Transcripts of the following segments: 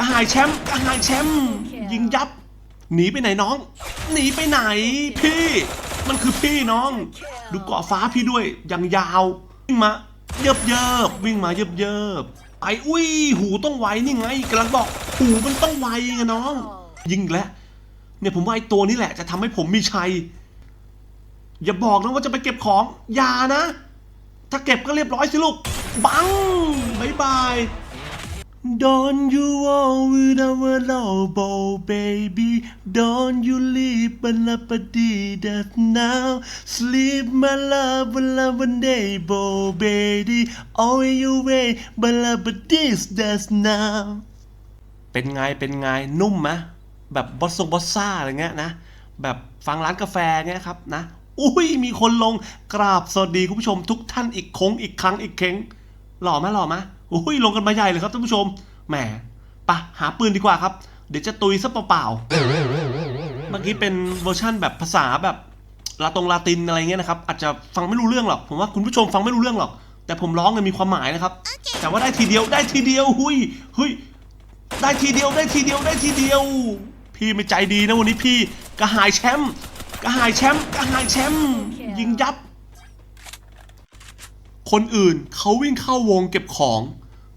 ระหายแชมป์กระหายแชมป์ยิงยับ หนีไปไหนน้อง หนีไปไหน พี่ มันคือพี่น้อง ดูเกาะฟ้าพี่ด้วยอย่างยาววิ่งมาเยิบเยิบวิ่งมาเยิบเยิบไปอุ้ยหูต้องไวนี่ไงกำลังบอกหูมันต้องไวไงน้อง ยิงแล้วเนี่ยผมว่าไอตัวนี้แหละจะทำให้ผมมีชัย อย่าบอกนะว่าจะไปเก็บของอย่านะ ถ้าเก็บก็เรียบร้อยสิลูก บังบายบาย Don't you walk with our lobo baby Don't you leave balapadi that now Sleep my love love one day bo baby Always you way balapadi's that now เป็นไงเป็นไงนุ่มไหมแบบบอสซงบอสซ่าอะไรเงี้ยนะ แบบฟังร้านกาแฟเงี้ยครับนะ อุ้ยมีคนลงกราบสวัสดีคุณผู้ชมทุกท่านอีกคงอีกครั้งอีกเค้ง หล่อไหมหล่อไหมอุ้ยลงกันมาใหญ่เลยครับท่านผู้ชม แหมปะหาปืนดีกว่าครับ เดี๋ยวจะตุยซะเปล่าๆ เมื่อกี้เป็นเวอร์ชั่นแบบภาษาแบบลาตรงลาตินอะไรเงี้ยนะครับ อาจจะฟังไม่รู้เรื่องหรอก ผมว่าคุณผู้ชมฟังไม่รู้เรื่องหรอก แต่ผมร้องเนี่ยมีความหมายนะครับ แต่ว่าได้ทีเดียวได้ทีเดียวหุยเฮ้ยได้ทีเดียวได้ทีเดียวได้ทีเดียว พี่ไม่ใจดีนะวันนี้พี่กระหายแชมป์กระหายแชมป์กระหายแชมป์ยิงยับ คนอื่นเขาวิ่งเข้าวงเก็บของ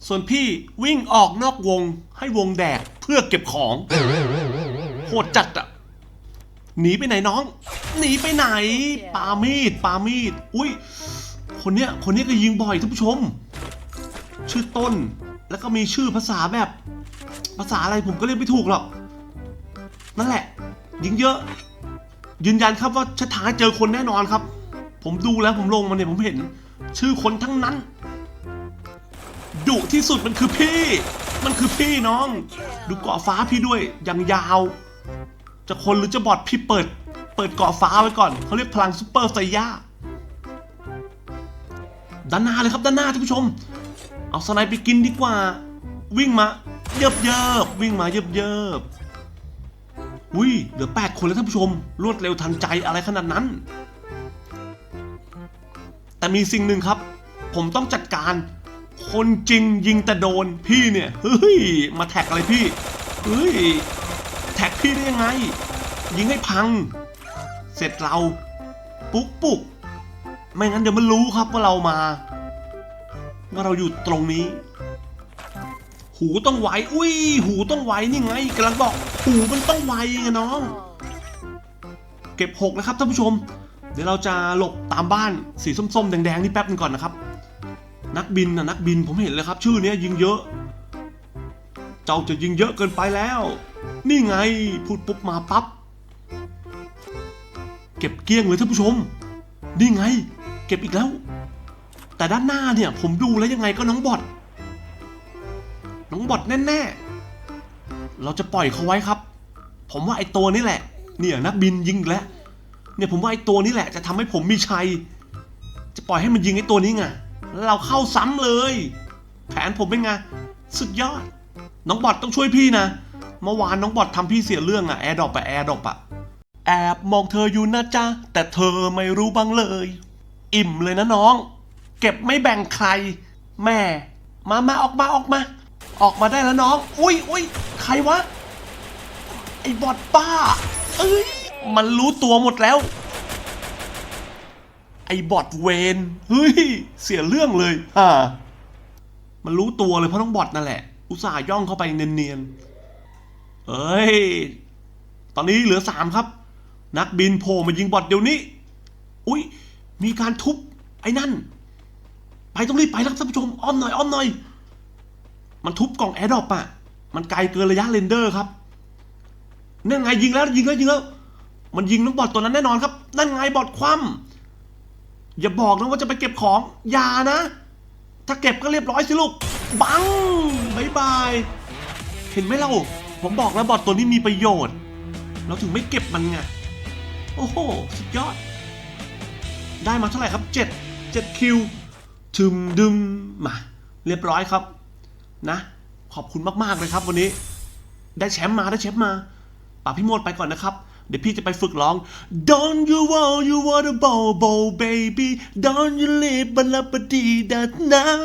ส่วนพี่วิ่งออกนอกวงให้วงแดกเพื่อเก็บของโหดจัดอะหนีไปไหนน้อง หนีไปไหน ปามีดปามีด อุ้ย คนเนี้ย คนเนี้ยก็ยิงบ่อยท่านผู้ชม ชื่อต้น แล้วก็มีชื่อภาษาแบบ ภาษาอะไรผมก็เรียกไม่ถูกหรอก นั่นแหละ ยิงเยอะ ยืนยันครับว่าชะตาเจอคนแน่นอนครับ ผมดูแล้วผมลงมาเนี่ยผมเห็น ชื่อคนทั้งนั้นดุที่สุดมันคือพี่ มันคือพี่น้อง ดูเกาะฟ้าพี่ด้วยอย่างยาว จะคนหรือจะบอดพี่เปิด เปิดเกาะฟ้าไว้ก่อนเขาเรียกพลังซูเปอร์ไซย่าด้านหน้าเลยครับด้านหน้าท่านผู้ชม เอาสไนไปกินดีกว่า วิ่งมาเยิบเยิบวิ่งมาเยิบเยิบอุ้ยเหลือแปดคนแล้วท่านผู้ชม รวดเร็วทันใจอะไรขนาดนั้น แต่มีสิ่งหนึ่งครับ ผมต้องจัดการ คนจริงยิงแต่โดนพี่เนี่ยเฮ้ยมาแท็กอะไรพี่เฮ้ยแท็กพี่ได้ยังไง ยิงให้พัง เสร็จเราปุ๊กปุ๊กไม่งั้นเดี๋ยวมันรู้ครับว่าเรามา ว่าเราอยู่ตรงนี้ หูต้องไวอุ้ย หูต้องไวนี่ไงกำลังบอก หูมันต้องไวไงน้อง เก็บหกนะครับท่านผู้ชม เดี๋ยวเราจะหลบตามบ้านสีส้มๆแดงๆนี่แป๊บนึงก่อนนะครับ นักบินนะนักบินผมเห็นเลยครับ ชื่อนี้ยิงเยอะ เจ้าจะยิงเยอะเกินไปแล้ว นี่ไงพูดปุ๊บมาปั๊บเก็บเกลี้ยงเลยท่านผู้ชม นี่ไง เก็บอีกแล้ว แต่ด้านหน้าเนี่ย ผมดูแล้วยังไงก็น้องบอดน้องบอดแน่ๆ เราจะปล่อยเขาไว้ครับ ผมว่าไอ้ตัวนี้แหละ เนี่ยนักบินยิงแล้ว เนี่ยผมว่าไอ้ตัวนี้แหละจะทำให้ผมมีชัย จะปล่อยให้มันยิงไอ้ตัวนี้ไงแล้วเราเข้าซ้ำเลย แผนผมเป็นไง สุดยอด น้องบอดต้องช่วยพี่นะ เมื่อวานน้องบอดทำพี่เสียเรื่องอะแอร์ดรอปอะแอร์ดรอปอะแอบมองเธออยู่นะจ๊ะ แต่เธอไม่รู้บ้างเลย อิ่มเลยนะน้อง เก็บไม่แบ่งใคร แม่ มามาออกมาออกมา ออกมาได้แล้วน้อง อุ้ยอุ้ยใครวะ ไอ้บอดป้า เอ้ย มันรู้ตัวหมดแล้ว ไอ้บอดเวนเฮ้ย เสียเรื่องเลยฮ่ามันรู้ตัวเลยเพราะน้องบอดนั่นแหละ อุตส่าห์ย่องเข้าไปเนียนๆเอ้ย ตอนนี้เหลือสามครับ นักบินโผล่มายิงบอดเดี๋ยวนี้ อุ้ยมีการทุบไอ้นั่น ไปต้องรีบไปแล้วครับท่านผู้ชมอ้อมหน่อยอ้อมหน่อย มันทุบกล่องแอร์ดรอปอะมันไกลเกินระยะเรนเดอร์ครับนั่นไงยิงแล้วยิงแล้วยิงแล้ว มันยิงน้องบอดตัวนั้นแน่นอนครับ นั่นไงบอดคว่ำอย่าบอกนะว่าจะไปเก็บของอย่านะ ถ้าเก็บก็เรียบร้อยสิลูก บังบายบาย เห็นไหมเรา ผมบอกแล้วบอดตัวนี้มีประโยชน์ เราถึงไม่เก็บมันไง โอ้โห สุดยอด ได้มาเท่าไหร่ครับ7 7คิวถึมดึมมา เรียบร้อยครับ นะ ขอบคุณมากๆเลยครับวันนี้ ได้แชมป์มาได้แชมป์มาป่าพี่โมดไปก่อนนะครับ เดี๋ยวพี่จะไปฝึกร้อง Don't you want you want a bobo baby Don't you leave but la that now